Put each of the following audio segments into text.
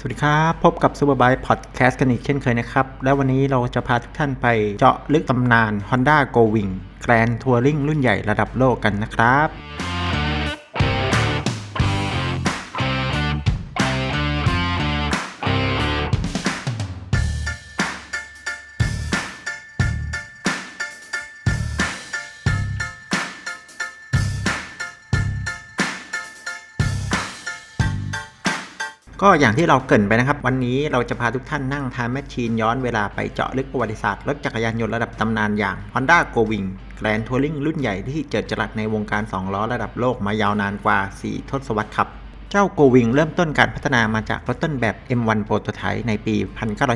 สวัสดีครับ พบกับ Super Bike Podcast กันอีกเช่นเคยนะครับ และวันนี้เราจะพาทุกท่านไปเจาะลึกตำนาน Honda Go Wing Grand Touring รุ่นใหญ่ระดับโลกกันนะครับ ก็อย่างที่เราเกรินไปนะครับ วันนี้เราจะพาทุกท่านนั่งทานแมชชีนย้อนเวลาไปเจาะลึกประวัติศาสตร์รถจักรยานยนต์ระดับตำนานอย่าง Honda Go Wing Grand Touring รุ่นใหญ่ที่เจิดจรัสในวงการ 2 ล้อระดับโลกมายาวนานกว่า 4 ทศวรรษครับ เจ้า Go Wing เริ่มต้นการพัฒนามาจากรถต้นแบบ M1 Prototype ในปี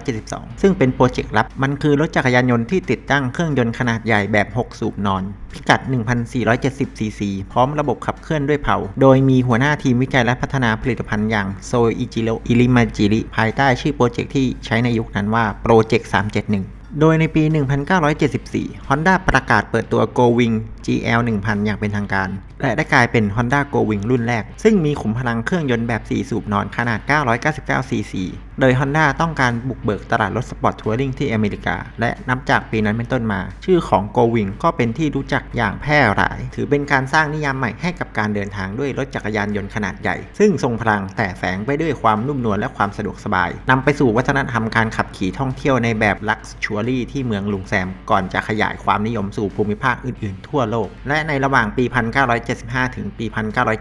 1972 ซึ่งเป็นโปรเจกต์ลับ มันคือรถจักรยานยนต์ที่ติดตั้งเครื่องยนต์ขนาดใหญ่แบบ 6 สูบนอน พิกัด 1,470 ซีซี พร้อมระบบขับเคลื่อนด้วยเผา โดยมีหัวหน้าทีมวิจัยและพัฒนาผลิตภัณฑ์อย่างโซอิจิโรอิริมาจิริภายใต้ชื่อโปรเจกต์ที่ใช้ในยุคนั้นว่าโปรเจกต์371โดยในปี 1974 Honda ประกาศเปิดตัว Go Wing GL 1000 อย่างเป็นทางการ และได้กลายเป็น Honda Go Wing รุ่นแรก ซึ่งมีขุมพลังเครื่องยนต์แบบ 4 สูบนอนขนาด 999ซีซีโดย Honda ต้องการบุกเบิกตลาดรถสปอร์ตทัวริงที่อเมริกา และนับจากปีนั้นเป็นต้นมา ชื่อของ Go Wing ก็เป็นที่รู้จักอย่างแพร่หลาย ถือเป็นการสร้างนิยามใหม่ให้กับการเดินทางด้วยรถจักรยานยนต์ขนาดใหญ่ ซึ่งทรงพลังแต่แฝงไปด้วยความนุ่มนวลและความสะดวกสบายนำไปสู่วัฒนธรรมการขับขี่ท่องเที่ยวในแบบ Luxury ที่เมืองลุงแซม ก่อนจะขยายความนิยมสู่ภูมิภาคอื่นๆ ทั่วโลก และในระหว่างปี1975 ถึงปี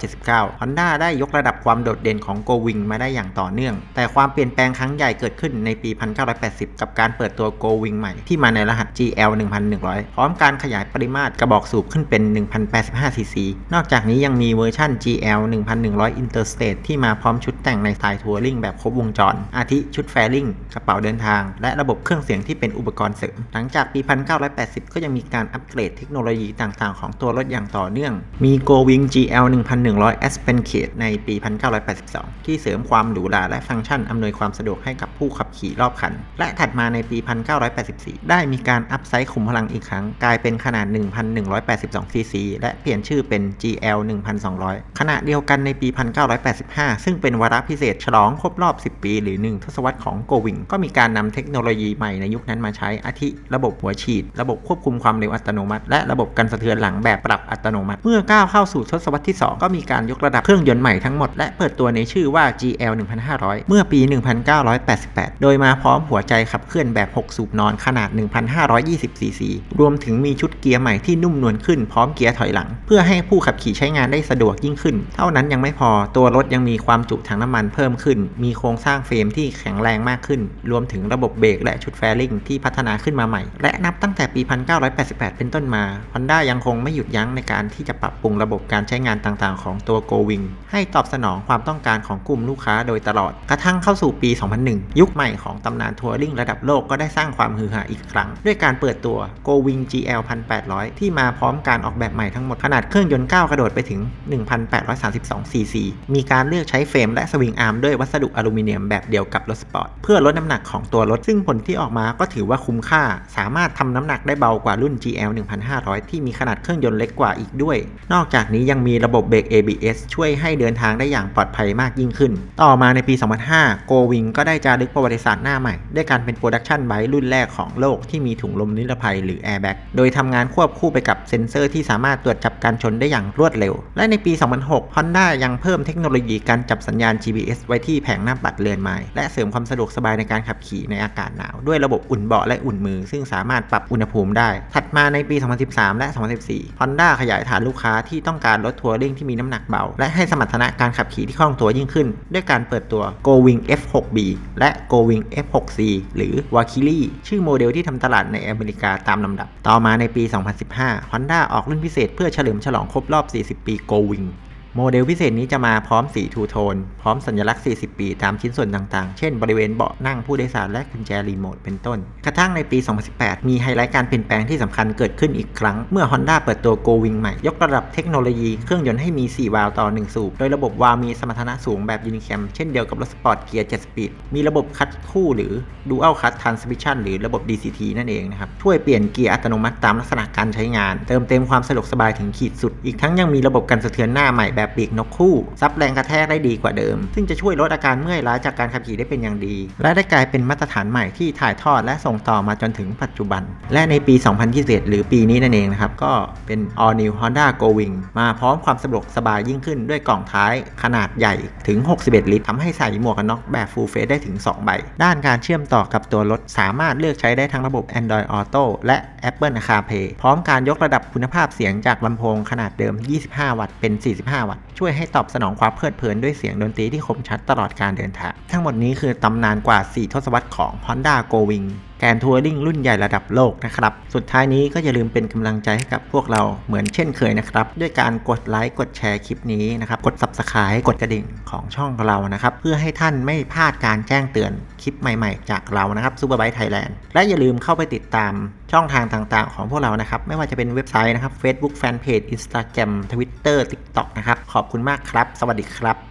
1979 Honda ได้ยกระดับความโดดเด่นของ Go Wing มาได้อย่างต่อเนื่อง แต่ความเปลี่ยนแปลงครั้งใหญ่เกิดขึ้นในปี 1980 กับการเปิดตัว Go Wing ใหม่ที่มาในรหัส GL 1100 พร้อมการขยายปริมาตรกระบอกสูบขึ้นเป็น 1085ซีซีนอกจากนี้ยังมีเวอร์ชั่น GL 1100 Interstate ที่มาพร้อมชุดแต่งในสไตล์ทัวริงแบบครบวงจร อาทิชุดแฟริ่งกระเป๋าเดินทาง และระบบเครื่องเสียงที่เป็นอุปกรณ์เสริม หลังจากปี 1980 ก็ยังมีการอัปเกรดเทคโนโลยีต่างๆ ของตัวรถอย่างต่อเนื่อง มีี Go Wing GL 1100 Aspen Case ในปี 1982 ที่เสริมความหรูหราและฟังก์ชันอำนวยความสะดวกให้กับผู้ขับขี่รอบคัน และถัดมาในปี 1984 ได้มีการอัพไซด์ขุมพลังอีกครั้ง กลายเป็นขนาด 1,182ซีซีและเปลี่ยนชื่อเป็น GL 1200 ขณะเดียวกันในปี 1985 ซึ่งเป็นวาระพิเศษฉลองครบรอบ 10 ปี หรือ 1 ทศวรรษของ Go Wing ก็มีการนำเทคโนโลยีใหม่ในยุคนั้นมาใช้อาทิ ระบบหัวฉีด ระบบควบคุมความเร็วอัตโนมัติ และระบบกันสะเทือนหลังแบบปรับอัตโนมัติเมื่อก้าวเข้าสู่ทศวรรษที่ 2 ก็มีการยกระดับเครื่องยนต์ใหม่ทั้งหมด และเปิดตัวในชื่อว่า GL 1500 เมื่อปี 1988 โดยมาพร้อมหัวใจขับเคลื่อนแบบ 6 สูบนอนขนาด 1,520 ซีซี รวมถึงมีชุดเกียร์ใหม่ที่นุ่มนวลขึ้นพร้อมเกียร์ถอยหลัง เพื่อให้ผู้ขับขี่ใช้งานได้สะดวกยิ่งขึ้น เท่านั้นยังไม่พอตัวรถยังมีความจุถังน้ำมันเพิ่มขึ้น มีโครงสร้างเฟรมที่แข็งแรงมากขึ้น รวมถึงระบบเบรกและชุดแฟริงที่พัฒนาขึ้นมาใหม่ และนับตั้งแต่ปี 1988 เป็นต้นมา Honda ยังคงไม่หยุดยั้งในการที่จะปรับปรุงระบบการใช้งานต่างๆ ของตัว Go Wing ให้ตอบสนองความต้องการของกลุ่มลูกค้าโดยตลอด กระทั่งเข้าสู่ปี 2001 ยุคใหม่ของตำนานทัวริงระดับโลกก็ได้สร้างความฮือฮาอีกครั้ง ด้วยการเปิดตัว Go Wing GL 1800 ที่มาพร้อมการออกแบบใหม่ทั้งหมด ขนาดเครื่องยนต์ก้าวกระโดดไปถึง 1,832ซีซีมีการเลือกใช้เฟรมและสวิงอาร์มด้วยวัสดุอลูมิเนียมแบบเดียวกับรถสปอร์ตเพื่อลดน้ำหนักของตัวรถ ซึ่งผลที่ออกมาก็ถือว่าคุ้มค่า สามารถทำน้ำหนักได้เบากว่ารุ่น GL 1500 ที่มีขนาดเครื่องยนต์เล็กกว่าอีกด้วย นอกอกจากนี้ยังมีระบบเบรก ABS ช่วยให้เดินทางได้อย่างปลอดภัยมากยิ่งขึ้น ต่อมาในปี 2005 Go Wing ก็ได้จารึกประวัติศาสตร์หน้าใหม่ ด้วยการเป็นโปรดักชันไบรุ่นแรกของโลกที่มีถุงลมนิรภัยหรือ Airbag โดยทำงานควบคู่ไปกับเซ็นเซอร์ที่สามารถตรวจจับการชนได้อย่างรวดเร็ว และในปี 2006 Honda ยังเพิ่มเทคโนโลยีการจับสัญญาณ GPS ไว้ที่แผงหน้าปัดเรือนไม้และเสริมความสะดวกสบายในการขับขี่ในอากาศหนาว ด้วยระบบอุ่นเบาะและอุ่นมือ ซึ่งสามารถปรับอุณหภูมิได้ ถัดมาในปี 2013 และ 2014 Honda ขยายฐานลูกค้าที่ต้องการรถทัวริงที่มีน้ำหนักเบา และให้สมรรถนะการขับขี่ที่คล่องตัวยิ่งขึ้น ด้วยการเปิดตัว Go Wing F6B และ Go Wing F6C หรือ Valkyrie ชื่อโมเดลที่ทำตลาดในอเมริกาตามลำดับ ต่อมาในปี 2015 Honda ออกรุ่นพิเศษเพื่อเฉลิมฉลองครบรอบ 40 ปี Go Wing โมเดลพิเศษนี้จะมาพร้อมสีทูโทน พร้อมสัญลักษณ์ 40 ปี ตามชิ้นส่วนต่างๆ เช่นบริเวณเบาะนั่งผู้โดยสารและกุญแจรีโมทเป็นต้น กระทั่งในปี 2018 มีไฮไลท์การเปลี่ยนแปลงที่สำคัญเกิดขึ้นอีกครั้ง เมื่อ Honda เปิดตัว Go Wing ใหม่ ยกระดับเทคโนโลยีเครื่องยนต์ให้มี 4 วาล์วต่อ 1 สูบ โดยระบบวาล์วมีสมรรถนะสูงแบบยูนิแคมเช่นเดียวกับรถสปอร์ตเกียร์ 7 สปีด มีระบบคัดคู่หรือ Dual Cut Transmission หรือระบบ DCT นั่นเองนะครับ ช่วยเปลี่ยนเกียร์อัตโนมัติตามลักษณะการใช้งาน เติมเต็มความสะดวกสบายถึงขีดสุด อีกทั้งยังมีระบบกันสะเทือนหน้าใหม่แบแบบปีกนกคู่ ซับแรงกระแทกได้ดีกว่าเดิม ซึ่งจะช่วยลดอาการเมื่อยล้าจากการขับขี่ได้เป็นอย่างดี และได้กลายเป็นมาตรฐานใหม่ที่ถ่ายทอดและส่งต่อมาจนถึงปัจจุบัน และในปี 2021 หรือปีนี้นั่นเองนะครับก็เป็น All New Honda Go Wing มาพร้อมความสะดวกสบายยิ่งขึ้นด้วยกล่องท้ายขนาดใหญ่ถึง 61 ลิตรทำให้ใส่หมวกกันน็อกแบบ Full Face ได้ถึง 2 ใบ ด้านการเชื่อมต่อกับตัวรถ สามารถเลือกใช้ได้ทั้งระบบ Android Auto และ Apple CarPlay พร้อมการยกระดับคุณภาพเสียงจากลำโพงขนาดเดิม 25 วัตต์เป็น 45 วัตต์ช่วยให้ตอบสนองความเพลิดเพลินด้วยเสียงดนตรีที่คมชัดตลอดการเดินทาง ทั้งหมดนี้คือตำนานกว่า 4 ทศวรรษของ Honda Go Wing แกนทัวริงรุ่นใหญ่ระดับโลกนะครับ สุดท้ายนี้ก็อย่าลืมเป็นกำลังใจให้กับพวกเราเหมือนเช่นเคยนะครับ ด้วยการกดไลค์กดแชร์คลิปนี้นะครับ กด Subscribe กดกระดิ่งของช่องเรานะครับ เพื่อให้ท่านไม่พลาดการแจ้งเตือนคลิปใหม่ๆ จากเรานะครับ Superbike Thailand และอย่าลืมเข้าไปติดตามช่องทางต่างๆ ของพวกเรานะครับ ไม่ว่าจะเป็นเว็บไซต์นะครับ Facebook Fanpage Instagram Twitter TikTok นะครับ ขอบคุณมากครับ สวัสดีครับ